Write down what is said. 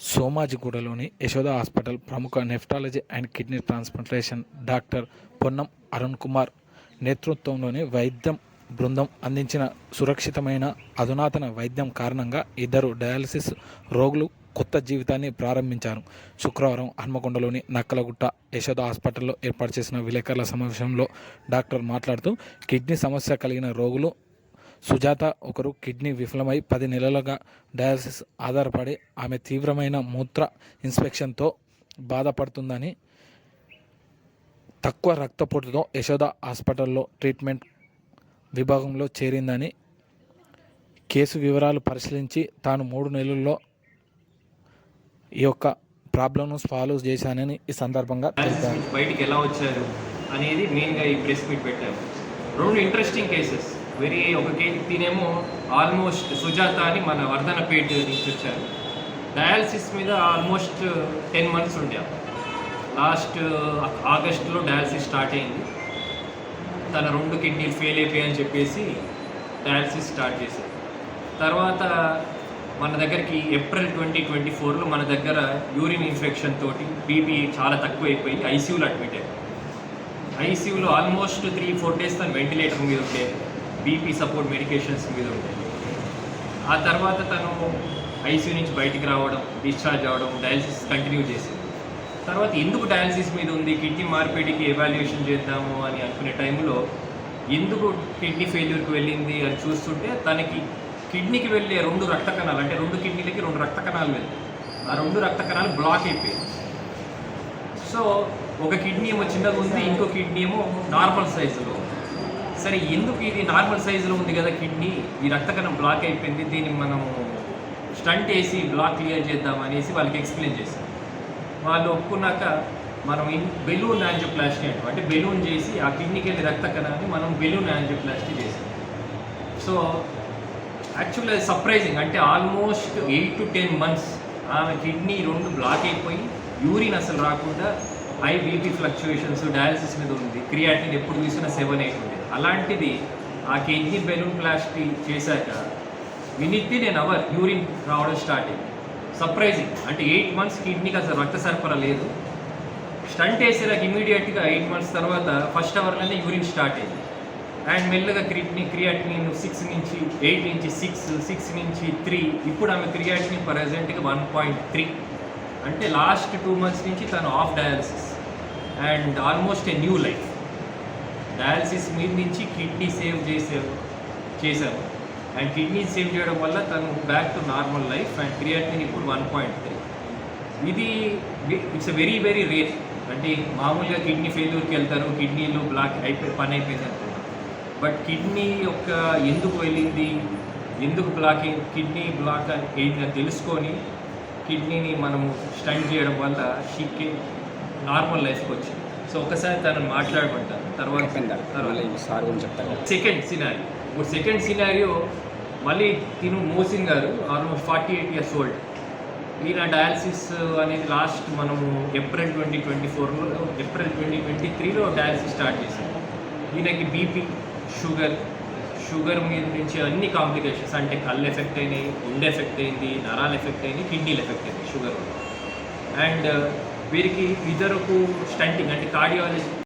సోమాజిగూడలోని Yashoda hospital ప్రముఖ nephrology and kidney transplantation doctor Ponnam Arun Kumar నేతృత్వంలోని వైద్యం బృందం అందించిన సురక్షితమైన అధునాతన వైద్యం కారణంగా ఇద్దరు డయాలసిస్ రోగులు కొత్త జీవితాన్ని ప్రారంభించారు. శుక్రవారం హన్మకొండలోని నక్కలగుట్ట యశోద హాస్పిటల్లో ఏర్పాటు చేసిన విలేకరుల సమావేశంలో డాక్టర్ మాట్లాడుతూ కిడ్నీ సమస్య కలిగిన రోగులు సుజాత ఒకరు కిడ్నీ విఫలమై పది నెలలుగా డయాలసిస్ ఆధారపడి ఆమె తీవ్రమైన మూత్ర ఇన్స్పెక్షన్తో బాధపడుతుందని తక్కువ రక్తపోటుతో యశోద హాస్పిటల్లో ట్రీట్మెంట్ విభాగంలో చేరిందని కేసు వివరాలు పరిశీలించి తాను మూడు నెలల్లో ఈ యొక్క ప్రాబ్లంను సాల్వ్ చేశానని ఈ సందర్భంగా తెలిపారు. బయటికి ఎలా వచ్చారు అనేది మెయిన్గా ఈ ప్రెస్ మీట్ పెట్టారు. రెండు ఇంట్రెస్టింగ్ కేసెస్ వెరీ ఒక తినేమో ఆల్మోస్ట్ సుజాత అని మన వర్ధనపేట నుంచి వచ్చారు. డయాలసిస్ మీద ఆల్మోస్ట్ టెన్ మంత్స్ ఉండే లాస్ట్ ఆగస్టులో డయాలసిస్ స్టార్ట్ అయింది. తన రెండు కిడ్నీలు ఫెయిల్ అయిపోయాయని చెప్పేసి డయాలసిస్ స్టార్ట్ చేశారు తర్వాత మన దగ్గరికి ఏప్రిల్ ట్వంటీ ట్వంటీ ఫోర్లో మన దగ్గర యూరిన్ ఇన్ఫెక్షన్ తోటి బీపీ చాలా తక్కువ అయిపోయి ఐసీయూలో అడ్మిట్ అయ్యారు. ఐసీయూలో ఆల్మోస్ట్ త్రీ ఫోర్ డేస్ తను వెంటిలేటర్ మీద ఉండేది. బీపీ సపోర్ట్ మెడికేషన్స్ మీద ఉంటాయి. ఆ తర్వాత తను ఐసీయూ నుంచి బయటికి రావడం డిశ్చార్జ్ అవ్వడం డయాలసిస్ కంటిన్యూ చేసింది తర్వాత ఎందుకు డయాలసిస్ మీద ఉంది కిడ్నీ మార్పిడికి ఎవాల్యుయేషన్ చేద్దాము అని అనుకునే టైంలో ఎందుకు కిడ్నీ ఫెయిల్యూర్కి వెళ్ళింది అని చూస్తుంటే తనకి కిడ్నీకి వెళ్ళే రెండు రక్త కణాలు అంటే రెండు కిడ్నీలకి రెండు రక్త కణాలు వెళ్ళాయి. ఆ రెండు రక్త కణాలు బ్లాక్ అయిపోయాయి. సో ఒక కిడ్నీ ఏమో చిన్నగా ఉంది ఇంకో కిడ్నీ ఏమో నార్మల్ సైజులో ఉంది. సరే ఎందుకు ఇది నార్మల్ సైజులో ఉంది కదా కిడ్నీ? ఈ రక్త కణం బ్లాక్ అయిపోయింది దీన్ని మనము స్టంట్ వేసి బ్లాక్ క్లియర్ చేద్దాం అనేసి వాళ్ళకి ఎక్స్ప్లెయిన్ చేశాం వాళ్ళు ఒప్పుకున్నాక మనం ఇన్ బెలూన్ యాంజియోప్లాస్టీ అంటాం. అంటే బెలూన్ చేసి ఆ కిడ్నీకి వెళ్ళి రక్త కణాన్ని మనం బెలూన్ యాంజియోప్లాస్టీ చేసాం సో యాక్చువల్లీ అది సర్ప్రైజింగ్ అంటే almost eight to ten months ఆమె కిడ్నీ రెండు బ్లాక్ అయిపోయి యూరిన్ అసలు రాకుండా హై బీపీ ఫ్లక్చుయేషన్స్ డయాలసిస్ మీద ఉంది. క్రియాటిన్ ఎప్పుడు చూసినా సెవెన్ ఎయిట్ ఉంది. అలాంటిది ఆ కిడ్నీ బెలూన్ ప్లాస్టీ చేశాక వినిత్తి నేను అవర్ యూరిన్ రావడం స్టార్ట్ అయింది. సర్ప్రైజింగ్ అంటే ఎయిట్ మంత్స్ కిడ్నీకి అసలు రక్త సరఫరా లేదు. స్టంట్ వేసేలాగా ఇమీడియట్గా ఎయిట్ మంత్స్ తర్వాత ఫస్ట్ అవర్లోనే యూరిన్ స్టార్ట్ అయింది. అండ్ మెల్లగా క్రిడ్నీ క్రియాటినిన్ సిక్స్ నుంచి ఎయిట్ నుంచి సిక్స్ సిక్స్ నుంచి త్రీ ఇప్పుడు ఆమె క్రియాటినిన్ ప్రజెంట్గా వన్ పాయింట్ త్రీ అంటే లాస్ట్ టూ మంత్స్ నుంచి తను off dialysis. And almost a new life. Dialysis మీద నుంచి కిడ్నీ సేవ్ చేసే చేశాము అండ్ కిడ్నీ సేవ్ చేయడం వల్ల తను back to normal life and creatine ఇప్పుడు వన్ పాయింట్ త్రీ ఇది ఇట్స్ వెరీ వెరీ రేర్ అంటే మామూలుగా కిడ్నీ ఫెయిల్యూర్కి వెళ్తారు కిడ్నీలో బ్లాక్ అయిపోయి పని అయిపోయింది అనుకుంటారు బట్ కిడ్నీ యొక్క ఎందుకు వెళ్ళింది ఎందుకు బ్లాక్ కిడ్నీ బ్లాక్ అయింది అని తెలుసుకొని కిడ్నీని మనము స్టంట్ చేయడం వల్ల షీకి నార్మల్ లైఫ్కి వచ్చింది. సో ఒకసారి తనను మాట్లాడమంటాను తర్వాత సార్ గురించి చెప్తారు సెకండ్ సినారియో. ఇప్పుడు సెకండ్ సినారియో మళ్ళీ తిను Mohsin garu almost forty eight years old ఈయన డయాలసిస్ అనేది లాస్ట్ మనము ఏప్రిల్ ట్వంటీ ట్వంటీ ఫోర్లో ఏప్రిల్ ట్వంటీ ట్వంటీ త్రీలో డయాలసిస్ స్టార్ట్ చేశాం ఈయనకి బీపీ షుగర్. షుగర్ మీద నుంచి అన్ని కాంప్లికేషన్స్ అంటే కళ్ళు ఎఫెక్ట్ అయినాయి గుండె ఎఫెక్ట్ అయింది నరాలు ఎఫెక్ట్ అయింది కిడ్నీలు ఎఫెక్ట్ అయింది షుగర్ అండ్ వీరికి ఇద్దరుకు స్టంటింగ్ అంటే కార్డియాలజీ